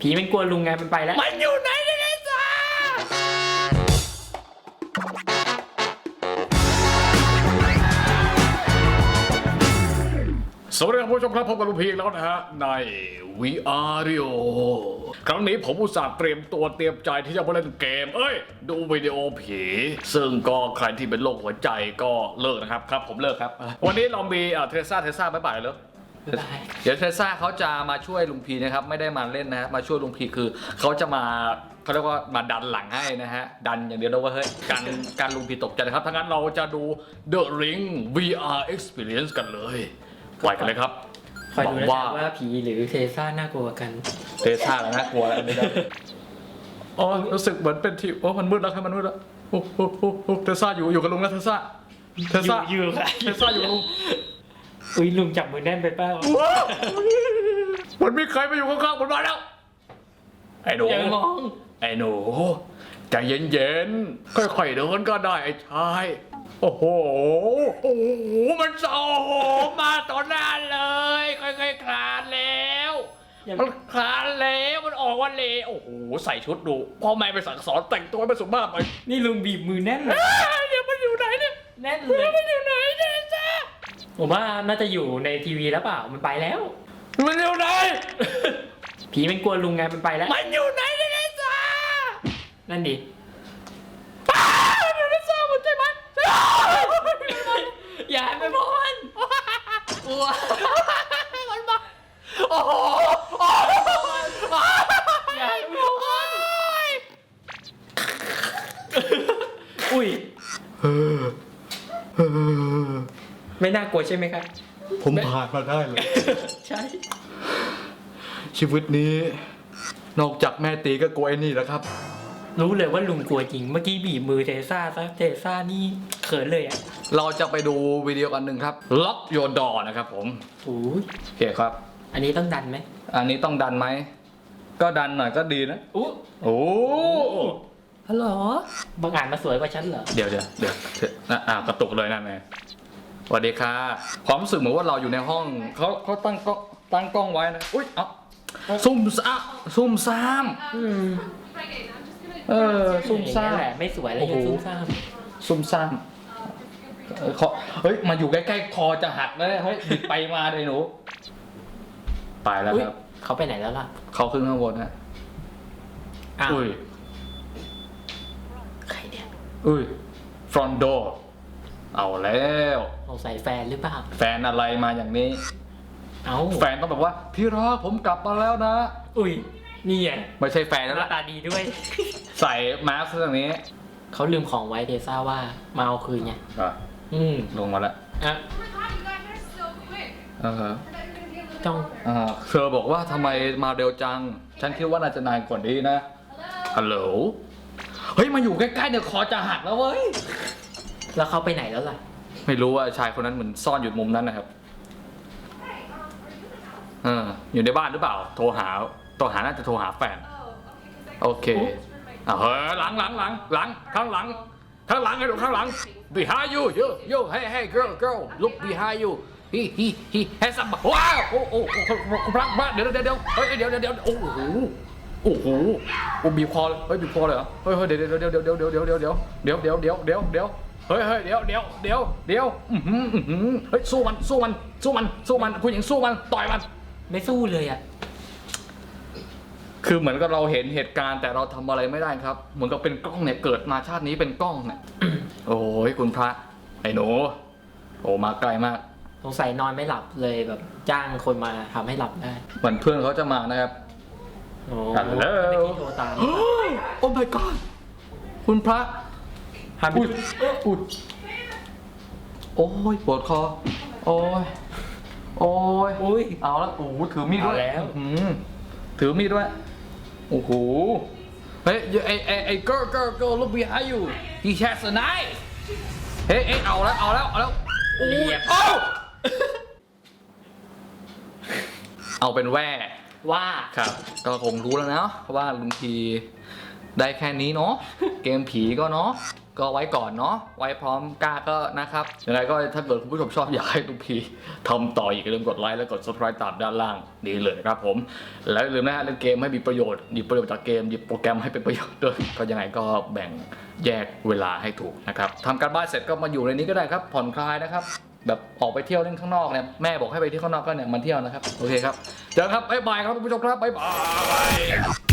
ผีมันกลัวลุงไงมันไปแล้ว มันอยู่ไหนเนี่ยไอ้จ้าสวัสดีครับผู้ชมครับพบกับลุงพีอีกแล้วนะฮะ ใน VR Rio ครั้งนี้ผมอุตส่าห์เตรียมตัวเตรียมใจที่จะมาเล่นเกม เอ้ย ดูวิดีโอผี ซึ่งก็ใครที่เป็นโรคหัวใจก็เลิกนะครับครับ ผมเลิกครับ วันนี้เรามีเทสซาเทสซาบ๊ายบายเลย เดี๋ยวเทสซาเขาจะมาช่วยลุงพีนะครับ ไม่ได้มาเล่นนะฮะมาช่วยลุงพีคือเขาจะมาเขาเรียกว่ามาดันหลังให้นะฮะ ดันอย่างเดียวนะเว่าเฮ้ยการการลุงพีตกใจนะครับทั้างนั้นเราจะดู The Ring VR Experience กันเลยไปกันเลยครับคอยดูนะหวังจ๊ะว่าว่าผีหรือเทซ่าน่ากลัวกันเทสซาแล้วนะกลัวแล้วไม่ได้อ๋อรู้สึกเหมือนเป็นที่โอ้มันมืดแล้วครับมันมืดแล้วโอ้โอ้โอ้โอ้เทสซาอยู่อยู่กับลุงนะเทสซาเทสซาอยู่อยู่ค่ะเทสซาอยู่กับลุง อุ้ยลุงจับมือแน่นไปเปล่าว้าวมันมีใครมาอยู่ข้างๆผมมาแล้ว ไอ้หนู อย่ามอง ไอ้หนูใจเย็นๆ ค่อยๆเดินก็ได้ไอ้ชาย โอ้โห โอ้โห มันโอ้โหมาต่อหน้าเลย ค่อยๆคลานแล้ว อย่ามันคลานแล้ว มันออกว่าเลโอ้โห ใส่ชุดดู พ่อแม่ไปสั่งสอนแต่งตัวให้มันสุภาพไปนี่ลุงบีบมือแน่นเลยเดี๋ยวมันอยู่ไหนเนี่ย แน่นเลยมันอยู่ไหนเนี่ยจ้า ผมว่าน่าจะอยู่ในทีวีแล้วเปล่า มันไปแล้ว มันอยู่ไหน ผีมันกลัวลุงไงมันไปแล้ว มันอยู่ไหนเนี่ยจ้านั่นดิอ้าวมันไม่ทราบมันใช่ไหมอย่าให้ไปมองมันกลัวมันมาโอ้โหโอ้โห อย่าให้ไปมองมันอุ้ย ไม่น่ากลัวใช่ไหมครับ ผมผ่านมาได้เลย ใช่ ชีวิตนี้ นอกจากแม่ตีก็กลัวไอ้นี่แหล้วครับ รู้เลยว่าลุงกลัวจริง เมื่อกี้บีบมือเทซ่าซะเทซ่านี่เขินเลยอะเราจะไปดูวิดีโอกันหนึ่งครับ Lock Your Door นะครับผมโอ้ยโอเคครับ อันนี้ต้องดันไหมอันนี้ต้องดันไหม ก็ดันหน่อยก็ดีนะ อู้โอ้ ฮัลโหลบางอ่านมาสวยกว่าฉันเหรอ เดี๋ยวเดี๋ยวเดี๋ยวเดี๋ยวอะอ่ากระตุกเลยนั่นไง สวัสดีค่ะ ความรู้สึกเหมือนว่าเราอยู่ในห้องเขาเขาตั้งกล้องตั้งกล้องไว้นะ อุ้ยเอ้าซุ่มซ่าซุ่มซ่ามอืมเออซุ่มซ่ามอย่างนี้แหละไม่สวยแล้วยังซุ่มซ่ามซุ่มซ่ามเออคอเฮ้ยมาอยู่ใกล้ๆคอจะหักแล้วเนี่ยเฮ้ยบิดไปมาเลยหนูไปแล้วอุ๊ยครับเขาไปไหนแล้วล่ะเขาขึ้นข้างบนฮะอ้าวอุ้ยใครเนี่ยอุ้ย front door เอาแล้วสงสัยแฟนหรือเปล่า แฟนอะไรมาอย่างนี้ เอ้าแฟนต้องแบบว่า พี่รักผมกลับมาแล้วนะ อุ้ยนี่ไงไม่ใช่แฟนหแล้วน้าล่ะตาดีด้วย ใส่มาสก์ตรงนี้เขาลืมของไว้เทซ่าว่ามาเอาคืนไงอะอืมลงมาแล้วอะ Oh my god, you got here so quick. อ่าฮะ We're not even gonna be able to. จ้องอ่าเธอบอกว่าทำไมมาเร็วจัง ฉันคิดว่าน่าจะนานกว่านี้นะฮัลโหล เฮ้ย มาอยู่ใกล้ๆเดี๋ยวคอจะหักแล้วเว้ย แล้วเขาไปไหนแล้วล่ะ ไม่รู้ว่าชายคนนั้นเหมือนซ่อนอยู่มุมนั้นนะครับเอออยู่ในบ้านหรือเปล่า โทรหาโทรหาน่าจะโทรหาแฟน Oh, okay, 'cause I โอเคอะเฮ้ยหลังหลังหลังหลังข้างหลัง ข้างหลังไอ้ดูข้างหลัง behind you yo yo hey hey girl girl look behind you he he he has some ว้าวโอ้โอ้โอ้พระพระเดี๋ยวเดี๋ยวเดี๋ยวเฮ้ยเดี๋ยวเดี๋ยวเดี๋ยวโอ้โหโอ้โหโอ้บีบคอเลยเฮ้ยบีบคอเลยเหรอเฮ้ยเฮ้ยเดี๋ยวเดี๋ยวเดี๋ยวเดี๋ยวเดี๋ยวเดี๋ยวเดี๋ยวเดี๋ยวเดี๋ยวเดี๋ยวเดี๋ยวเดี๋ยว เดี๋ยวเฮ้ยเฮ้ยเดี๋ยวเดี๋ยวเดี๋ยวเดี๋ยวอื้อหืออื้อหือเฮ้ยสู้มันสู้มันสู้มันสู้มันผู้หญิงสู้มันต่อยมัน ไม่สู้เลยอะ คือเหมือนกับเราเห็นเหตุการณ์แต่เราทำอะไรไม่ได้ครับ เหมือนกับเป็นกล้องเนี่ยเกิดมาชาตินี้เป็นกล้องเนี่ย โอ้ยคุณพระไอ้หนูโอ้มาไกลมาก สงสัยนอนไม่หลับเลยแบบจ้างคนมาทำให้หลับได้เหมือนเพื่อนเขาจะมานะครับ โอ้ฮัลโหลเมื่อกี้โทรตาม โอ้ my god คุณพระ ทำอุ้ยอุ้ยโอ้ยปวดคอ โอ้ย โอ้ยอุ้ยเอาแล้วโอ้โหถือมีดด้วยเอาแล้ว อื้อหือถือมีดด้วยโอ้โหเฮ้ยไอ้ไอ้ไอ้ girl girl girl look behind you he has a knife เฮ้ยเอ้ยเอาแล้วเอาแล้วเอาแล้วโอ้เรียยบเอาเอาเป็นแว่ว่า ครับ ก็คงรู้แล้วนะว่าลุงทีได้แค่นี้เนาะเกมผีก็เนาะ ก็ไว้ก่อนเนาะไว้พร้อมกล้าก็นะครับยังไงก็ถ้าเกิดคุณผู้ชมชอบอยากให้ลุงพีทำต่ออีกอย่าลืมกดไลค์และกด subscribe ตามด้านล่างนี้เลยนะครับผม แล้วอย่าลืมนะฮะเล่นเกมให้มีประโยชน์หยิบประโยชน์จากเกมหยิบโปรแกรมให้เป็นประโยชน์ด้วยก็ยังไงก็แบ่งแยกเวลาให้ถูกนะครับทำการบ้านเสร็จก็มาอยู่ในนี้ก็ได้ครับ ผ่อนคลายนะครับ แบบออกไปเที่ยวเล่นข้างนอกเนี่ยแม่บอกให้ไปเที่ยวข้างนอกก็เนี่ยมาเที่ยวนะครับโอเคครับเจอกันครับบ๊ายบายครับคุณผู้ชมครับบ๊ายบาย